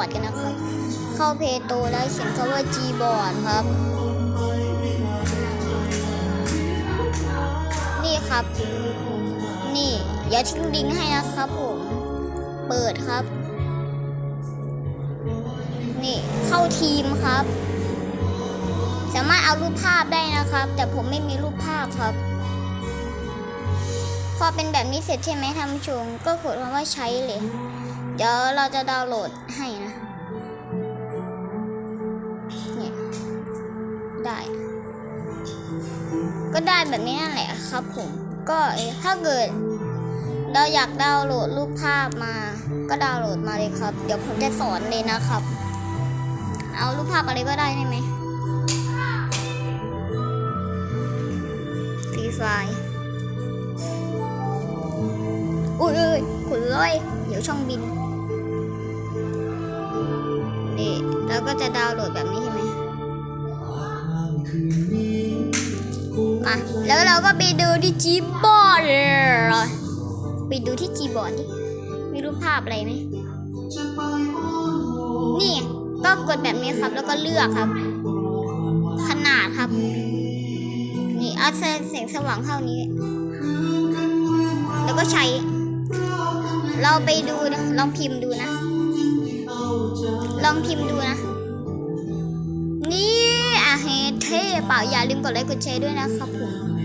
อร์ดกันนะครับ เข้าเพโตแล้วเขียนคำว่า G บอร์ดครับ นี่ครับ นี่อย่าทิ้งลิงก์ให้นะครับผม เปิดครับ นี่เข้าทีมครับ สามารถเอารูปภาพได้นะครับ แต่ผมไม่มีรูปภาพครับพอเป็นแบบนี้เสร็จใช่ไหมท่านผู้ชมก็กดคำว่าใช้เลย เดี๋ยวเราจะดาวน์โหลดให้นะเนี่ยได้ ก็ได้แบบนี้นั่นแหละครับผม ก็เออถ้าเกิด เราอยากดาวน์โหลดรูปภาพมา ก็ดาวน์โหลดมาเลยครับ เดี๋ยวผมจะสอนเลยนะครับ เอารูปภาพอะไรก็ได้ใช่ไหมฟรีไฟล์อุ้ยอุ้ยขุนเลยเดี๋ยวช่องบิน แล้วก็จะดาวน์โหลดแบบนี้ใช่ไหมมาแล้วเราก็ไปดูที่จีบอร์ดเลยไปดูที่จีบอร์ดดิมีรูปภาพอะไรไหมนี่ก็กดแบบนี้ครับแล้วก็เลือกครับ ขนาดครับ นี่เอาแสงสว่างเท่านี้ แล้วก็ใช้ เราไปดูนะลองพิมพ์ดูนะ ลองพิมพ์ดูนะ เท่เปล่าอย่าลืมกดไลค์กดแชร์ด้วยนะครับผม